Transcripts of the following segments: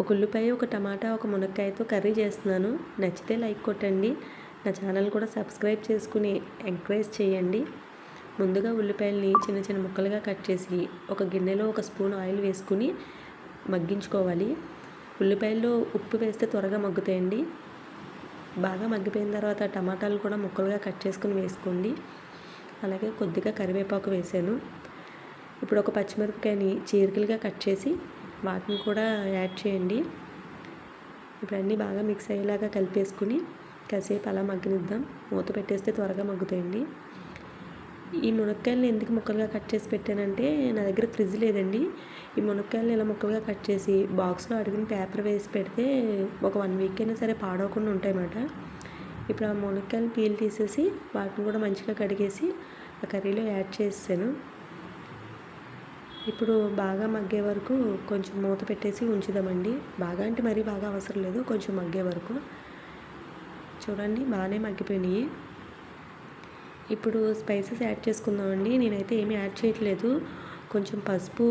ఒక ఉల్లిపాయ ఒక టమాటా ఒక మునక్కాయతో కర్రీ చేస్తున్నాను. నచ్చితే లైక్ కొట్టండి. నా ఛానల్ కూడా సబ్స్క్రైబ్ చేసుకుని ఎంకరేజ్ చేయండి. ముందుగా ఉల్లిపాయలని చిన్న చిన్న ముక్కలుగా కట్ చేసి ఒక గిన్నెలో ఒక స్పూన్ ఆయిల్ వేసుకుని మగ్గించుకోవాలి. ఉల్లిపాయల్లో ఉప్పు వేస్తే త్వరగా మగ్గుతాయండి. బాగా మగ్గిపోయిన తర్వాత టమాటాలు కూడా ముక్కలుగా కట్ చేసుకుని వేసుకోండి. అలాగే కొద్దిగా కరివేపాకు వేసాను. ఇప్పుడు ఒక పచ్చిమిరపకాయని చీరికలుగా కట్ చేసి వాటిని కూడా యాడ్ చేయండి. ఇప్పుడు అన్నీ బాగా మిక్స్ అయ్యేలాగా కలిపేసుకుని కాసేపు అలా మగ్గనిద్దాం. మూత పెట్టేస్తే త్వరగా మగ్గుతాయండి. ఈ మునక్కాయలను ఎందుకు ముక్కలుగా కట్ చేసి పెట్టానంటే నా దగ్గర ఫ్రిడ్జ్ లేదండి. ఈ మునక్కాయలను ఇలా ముక్కలుగా కట్ చేసి బాక్స్లో అడిగిన పేపర్ వేసి పెడితే ఒక వన్ వీక్ అయినా సరే పాడవకుండా ఉంటాయన్నమాట. ఇప్పుడు ఆ మునక్కాయలు పీల్ తీసేసి వాటిని కూడా మంచిగా కడిగేసి ఆ కర్రీలో యాడ్ చేసాను ఇప్పుడు బాగా మగ్గే వరకు కొంచెం మూత పెట్టేసి ఉంచుదామండి. బాగా అంటే మరీ బాగా అవసరం లేదు కొంచెం మగ్గే వరకు. చూడండి బాగానే మగ్గిపోయినాయి. ఇప్పుడు స్పైసెస్ యాడ్ చేసుకుందామండి. నేనైతే ఏమీ యాడ్ చేయట్లేదు. కొంచెం పసుపు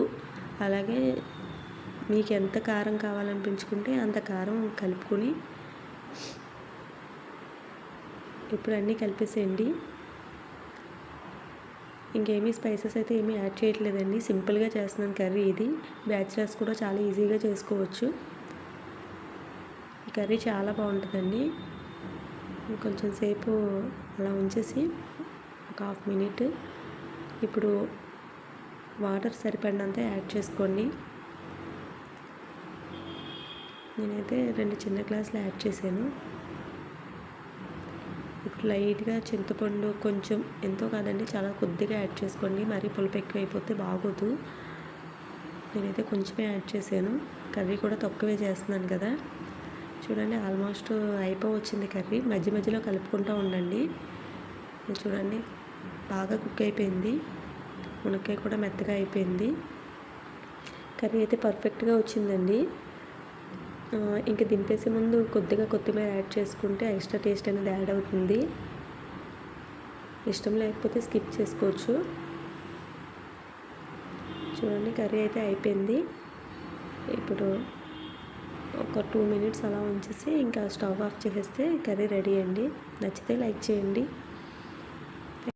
అలాగే మీకు ఎంత కారం కావాలనిపించుకుంటే అంత కారం కలుపుకొని ఇప్పుడు అన్నీ కలిపేసేయండి. ఇంకేమీ స్పైసెస్ అయితే ఏమీ యాడ్ చేయట్లేదండి. సింపుల్గా చేస్తున్నాను కర్రీ ఇది. బ్యాచిలర్స్ కూడా చాలా ఈజీగా చేసుకోవచ్చు. ఈ కర్రీ చాలా బాగుంటుందండి. కొంచెం సేపు అలా ఉంచేసి ఒక హాఫ్ మినిట్. ఇప్పుడు వాటర్ సరిపడినంత యాడ్ చేసుకోండి. నేనైతే రెండు చిన్న గ్లాసులు యాడ్ చేశాను. లైట్గా చింతపండు కొంచెం ఎంతో కాదండి చాలా కొద్దిగా యాడ్ చేసుకోండి. మరీ పులుపు ఎక్కువ అయిపోతే బాగోదు. నేనైతే కొంచెమే యాడ్ చేశాను. కర్రీ కూడా తక్కువే చేస్తున్నాను కదా. చూడండి ఆల్మోస్ట్ అయిపో వచ్చింది కర్రీ. మధ్య మధ్యలో కలుపుకుంటూ ఉండండి. చూడండి బాగా కుక్ అయిపోయింది. మునక్కాయ కూడా మెత్తగా అయిపోయింది. కర్రీ అయితే పర్ఫెక్ట్గా వచ్చిందండి. ఇంక దింపేసే ముందు కొద్దిగా కొత్తిమీర యాడ్ చేసుకుంటే ఎక్స్ట్రా టేస్ట్ అనేది యాడ్ అవుతుంది. ఇష్టం లేకపోతే స్కిప్ చేసుకోవచ్చు. చూడండి కర్రీ అయితే అయిపోయింది. ఇప్పుడు ఒక టూ మినిట్స్ అలా ఉంచేసి ఇంకా స్టవ్ ఆఫ్ చేసేస్తే కర్రీ రెడీ అండి. నచ్చితే లైక్ చేయండి.